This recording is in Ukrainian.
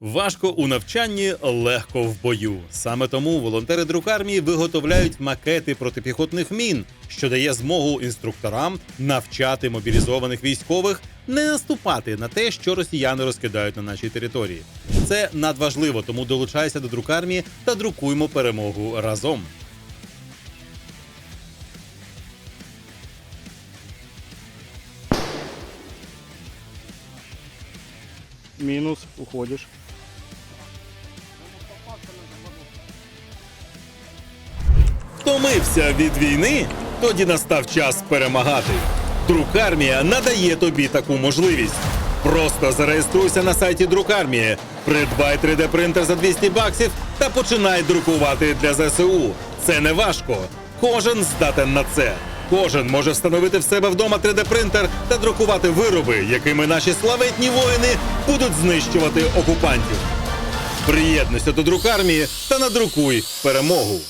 Важко у навчанні, легко в бою. Саме тому волонтери друкармії виготовляють макети протипіхотних мін, що дає змогу інструкторам навчати мобілізованих військових не наступати на те, що росіяни розкидають на нашій території. Це надважливо, тому долучайся до друкармії та друкуймо перемогу разом. Минус, уходишь. Втомився від війни? Тоді настав час перемагати. Друкармія надає тобі таку можливість. Просто зареєструйся на сайті Друкармії, придбай 3D принтер за 200 баксів та починай друкувати для ЗСУ. Це не важко. Кожен здатен на це. Кожен може встановити в себе вдома 3D принтер та друкувати вироби, якими наші славетні воїни будуть знищувати окупантів. Приєднуйся до друкармії та надрукуй перемогу.